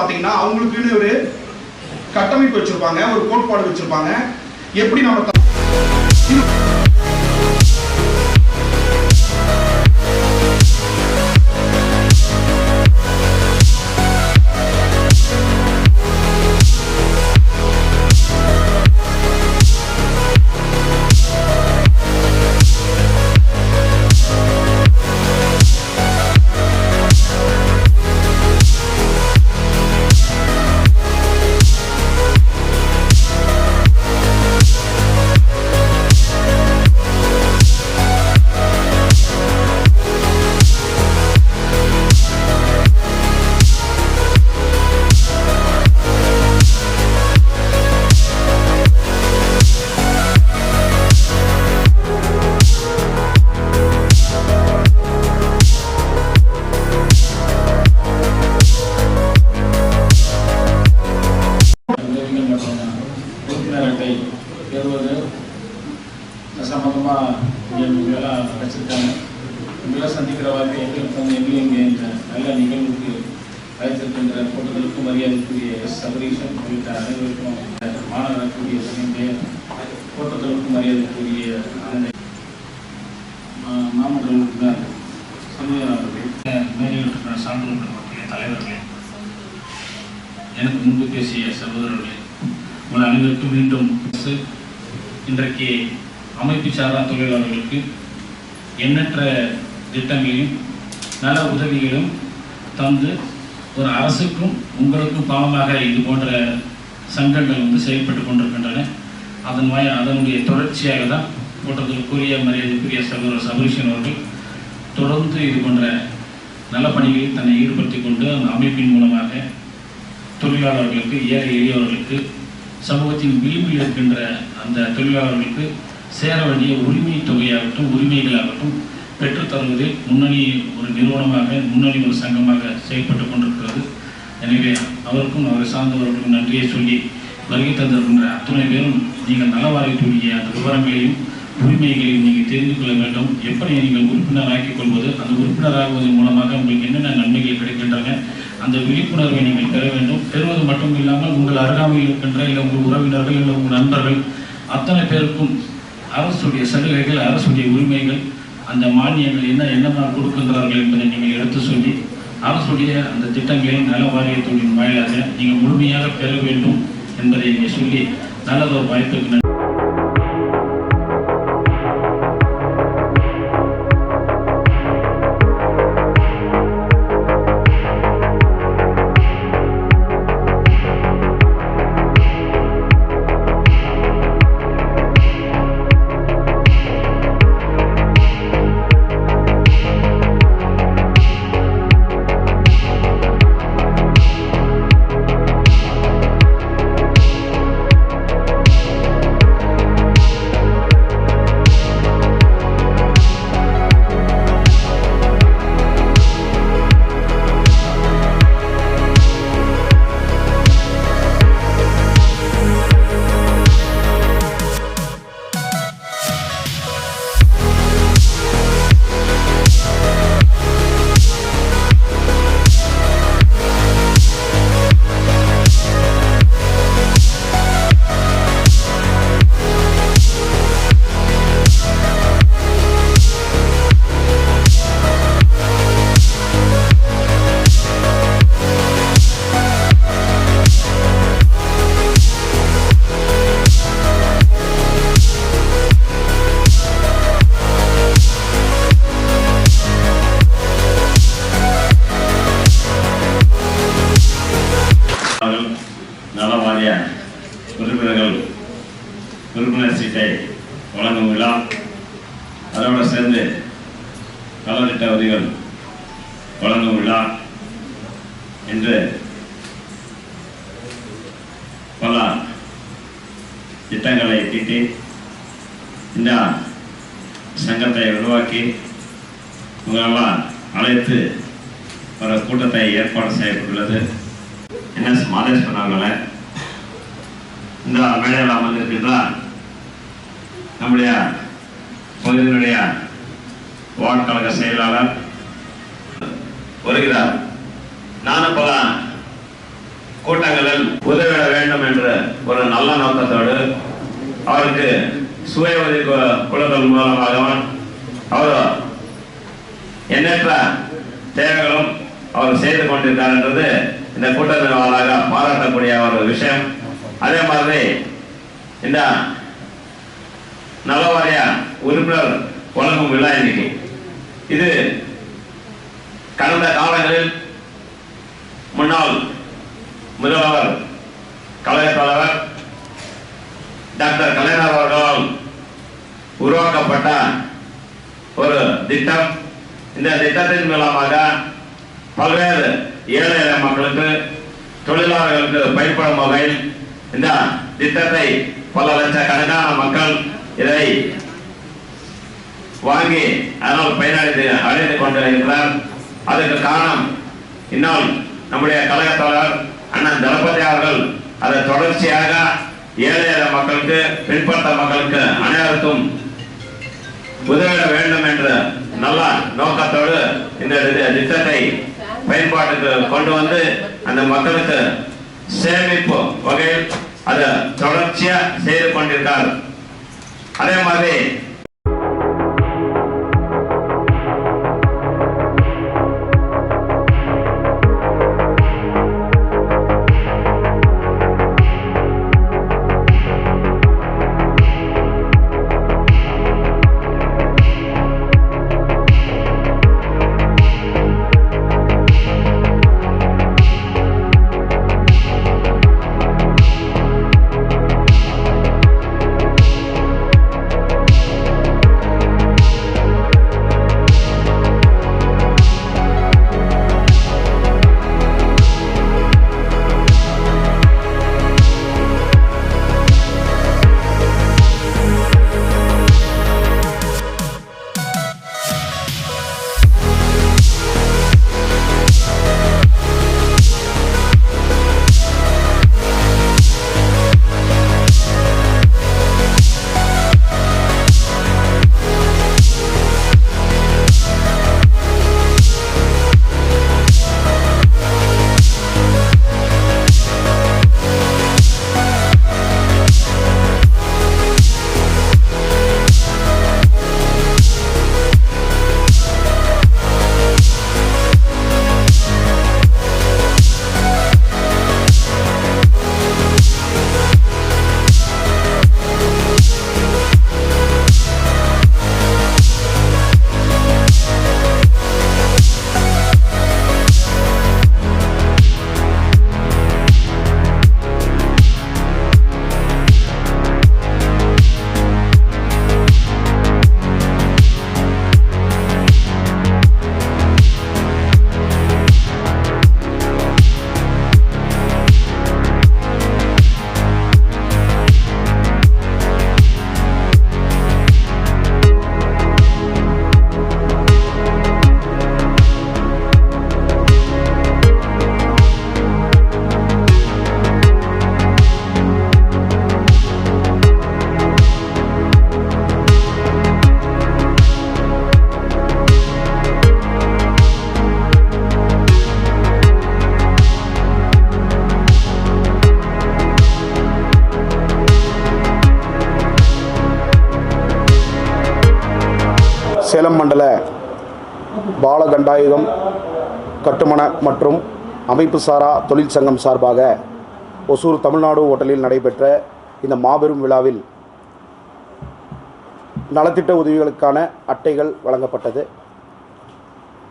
பார்த்தீங்கன்னா அவங்களுக்குன்னு ஒரு கட்டமைப்பு வச்சிருப்பாங்க ஒரு கோட்பாடு வச்சிருப்பாங்க. எப்படி நம்ம உறுப்பினர் அட்டை பெறுவது சம்பந்தமாக எல்லாம் வச்சுருக்காங்க உங்களை சந்திக்கிற வாய்ப்பு எங்களுக்கு வந்து எங்கேயும் இங்கே இந்த நல்ல நிகழ்வுக்கு அழைத்திருக்கின்ற கூட்டத்திற்கும் மரியாதைக்குரிய எஸ். சபரீஷன் உள்ளிட்ட அனைவருக்கும் மாணவர்களுக்குரிய சிறந்த கூட்டத்திற்கும் மரியாதைக்குரிய அண்ணனை, மா- மாமன்ற சமூக மேலில் இருக்கிற சான்றோர் தலைவர்களே. எனக்கு முன்பு பேசிய சகோதரர்களே உங்கள் அனைவருக்கும் மீண்டும் அரசு இன்றைக்கு அமைப்பு சாரா தொழிலாளர்களுக்கு எண்ணற்ற திட்டங்களையும் நல உதவிகளும் தந்து ஒரு அரசுக்கும் உங்களுக்கும் பாவமாக இது போன்ற சங்கங்கள் வந்து செயல்பட்டு கொண்டிருக்கின்றன. அதன் வாய் அதனுடைய தொடர்ச்சியாக தான் கூட்டத்திற்குரிய மரியாதைக்குரிய சகோதரர் சபரிஷன் அவர்கள் தொடர்ந்து இது போன்ற நல்ல பணிகளில் தன்னை ஈடுபடுத்திக் கொண்டு அந்த அமைப்பின் மூலமாக தொழிலாளர்களுக்கு ஏழை எளியவர்களுக்கு சமூகத்தின் விளிம்பில் இருக்கின்ற அந்த தொழிலாளர்களுக்கு சேர வேண்டிய உரிமை தொகையாகட்டும் உரிமைகளாகட்டும் பெற்றுத்தருவதில் முன்னணி ஒரு நிறுவனமாக முன்னணி ஒரு சங்கமாக செயல்பட்டு கொண்டிருக்கிறது. எனவே அவருக்கும் அவரை சார்ந்தவர்களுக்கும் நன்றியை சொல்லி வருகை தந்திருக்கின்ற அத்துணை பேரும் நீங்கள் நலவாரியத்துடைய அந்த விவரங்களையும் உரிமைகளையும் நீங்கள் தெரிந்து கொள்ள வேண்டும். எப்படி நீங்கள் உறுப்பினராக்கிக் கொள்வது அந்த உறுப்பினராகுவதன் மூலமாக உங்களுக்கு என்னென்ன நன்மைகள் கிடைக்கின்றன அந்த விழிப்புணர்வை நீங்கள் பெற வேண்டும் பெறுவது மட்டும் இல்லாமல் உங்கள் அருகாமையில் இருக்கின்ற இல்லை உங்கள் உறவினர்கள் இல்லை உங்கள் நண்பர்கள் அத்தனை பேருக்கும் அரசுடைய சலுகைகள் அரசுடைய உரிமைகள் அந்த மானியங்கள் என்ன என்னென்ன கொடுக்கின்றார்கள் என்பதை நீங்கள் எடுத்து சொல்லி அரசுடைய அந்த திட்டங்களை நல வாரியத்துடன் வாயிலாக நீங்கள் முழுமையாக பெற வேண்டும் என்பதை நீங்கள் சொல்லி நல்லதொரு வாய்ப்புக்கு நன்றி. என்று பல திட்டங்களை தீட்டி இந்த சங்கத்தை உருவாக்கி உங்களெல்லாம் அழைத்து ஒரு கூட்டத்தை ஏற்பாடு செய்யப்பட்டுள்ளது. என்எஸ் மாதேஸ்வரன் அவர்களை இந்த மேடையில் அமர்ந்திருக்கின்றார் நம்முடைய பகுதியினுடைய வார்டு கழக செயலாளர் வருகிறார். நானும் கூட்டங்களில் உதவிட வேண்டும் என்ற ஒரு நல்ல நோக்கத்தோடு அவருக்கு சுய உதவி குழுக்கள் மூலமாகவும் அவர் எண்ணற்ற தேவைகளும் அவர் செய்து கொண்டிருக்கார் என்றது இந்த கூட்டத்தின் பாராட்டக்கூடிய ஒரு விஷயம். அதே மாதிரி இந்த நலவாரிய உறுப்பினர் வழங்கும் விழா இன்னைக்கு. இது கடந்த காலங்களில் முன்னாள் முதல்வர் கழக தலைவர் டாக்டர் கலைஞர் அவர்களால் உருவாக்கப்பட்ட ஒரு திட்டம். இந்த திட்டத்தின் மூலமாக பல்வேறு ஏழை எளிய மக்களுக்கு தொழிலாளர்களுக்கு பயன்படும் வகையில் இந்த திட்டத்தை பல லட்சக்கணக்கான மக்கள் இதை வாங்கி அதனால் பயனடைந்து அடைந்து கொண்டு அதற்கு காரணம் இன்னும் நம்முடைய கழக தலைவர் அண்ணன் தளபதி அவர்கள் அதை தொடர்ச்சியாக ஏழை ஏழை மக்களுக்கு பின்பற்ற மக்களுக்கு அனைவருக்கும் உதவிட வேண்டும் என்ற நல்ல நோக்கத்தோடு இந்த திட்டத்தை பயன்பாட்டுக்கு கொண்டு வந்து அந்த மக்களுக்கு சேமிப்பு வகையில் அதை தொடர்ச்சியாக செய்து கொண்டிருக்கார். அதே மாதிரி சேலம் மண்டல பாலகண்டாயுதம் கட்டுமன மற்றும் அமைப்பு சாரா தொழிற்சங்கம் சார்பாக ஒசூர் தமிழ்நாடு ஓட்டலில் நடைபெற்ற இந்த மாபெரும் விழாவில் நலத்திட்ட உதவிகளுக்கான அட்டைகள் வழங்கப்பட்டது.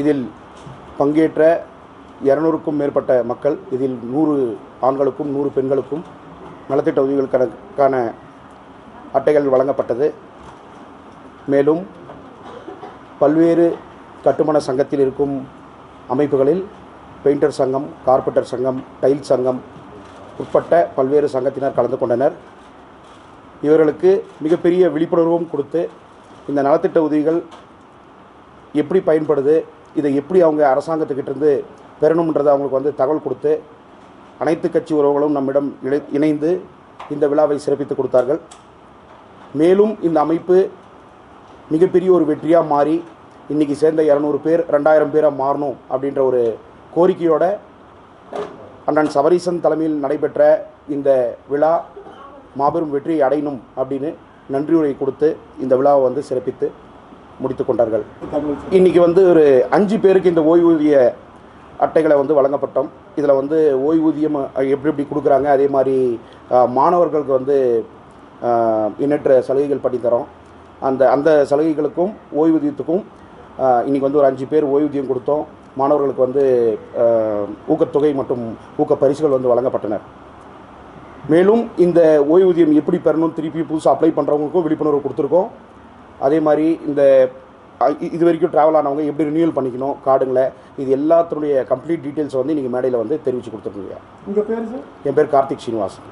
இதில் பங்கேற்ற இரநூறுக்கும் மேற்பட்ட மக்கள் இதில் நூறு ஆண்களுக்கும் நூறு பெண்களுக்கும் நலத்திட்ட உதவிகளுக்கான அட்டைகள் வழங்கப்பட்டது. மேலும் பல்வேறு கட்டுமான சங்கத்தில் இருக்கும் அமைப்புகளில் பெயிண்டர் சங்கம் கார்பெண்டர் சங்கம் டைல் சங்கம் உட்பட்ட பல்வேறு சங்கத்தினர் கலந்து கொண்டனர். இவர்களுக்கு மிகப்பெரிய விழிப்புணர்வும் கொடுத்து இந்த நலத்திட்ட உதவிகள் எப்படி பயன்படுது இதை எப்படி அவங்க அரசாங்கத்துக்கிட்டேருந்து பெறணுன்றதை அவங்களுக்கு வந்து தகவல் கொடுத்து அனைத்து கட்சி உறவுகளும் நம்மிடம் இணை இணைந்து இந்த விழாவை சிறப்பித்து கொடுத்தார்கள். மேலும் இந்த அமைப்பு மிகப்பெரிய ஒரு வெற்றியாக மாறி இன்றைக்கி சேர்ந்த இரநூறு பேர் ரெண்டாயிரம் பேராக மாறணும் அப்படின்ற ஒரு கோரிக்கையோட அண்ணன் சபரீசன் தலைமையில் நடைபெற்ற இந்த விழா மாபெரும் வெற்றியை அடையணும் அப்படின்னு நன்றியுரை கொடுத்து இந்த விழாவை வந்து சிறப்பித்து முடித்து கொண்டார்கள். இன்றைக்கி வந்து ஒரு அஞ்சு பேருக்கு இந்த ஓய்வூதிய அட்டைகளை வந்து வழங்கப்பட்டோம். இதில் வந்து ஓய்வூதியம் எப்படி எப்படி கொடுக்குறாங்க அதே மாதிரி மாணவர்களுக்கு வந்து எண்ணற்ற சலுகைகள் பண்ணி தரோம். அந்த அந்த சலுகைகளுக்கும் ஓய்வூதியத்துக்கும் அஹ், இன்னைக்கு வந்து ஒரு அஞ்சு பேர் ஓய்வூதியம் கொடுத்தோம். மாணவர்களுக்கு வந்து ஊக்கத்தொகை மற்றும் ஊக்க பரிசுகள் வந்து வழங்கப்பட்டனர். மேலும் இந்த ஓய்வூதியம் எப்படி பெறணும் திருப்பி புதுசாக அப்ளை பண்ணுறவங்களுக்கும் விழிப்புணர்வு கொடுத்துருக்கோம். அதே மாதிரி இந்த இது வரைக்கும் ட்ராவல் ஆனவங்க எப்படி ரினியூவல் பண்ணிக்கணும் கார்டுங்களை இது எல்லாத்தினுடைய கம்ப்ளீட் டீட்டெயில்ஸ் வந்து நீங்கள் மேடையில் வந்து தெரிவித்து கொடுத்துருக்கீங்க உங்கள் பேர் சார் என் பேர் கார்த்திக் ஸ்ரீனிவாசன்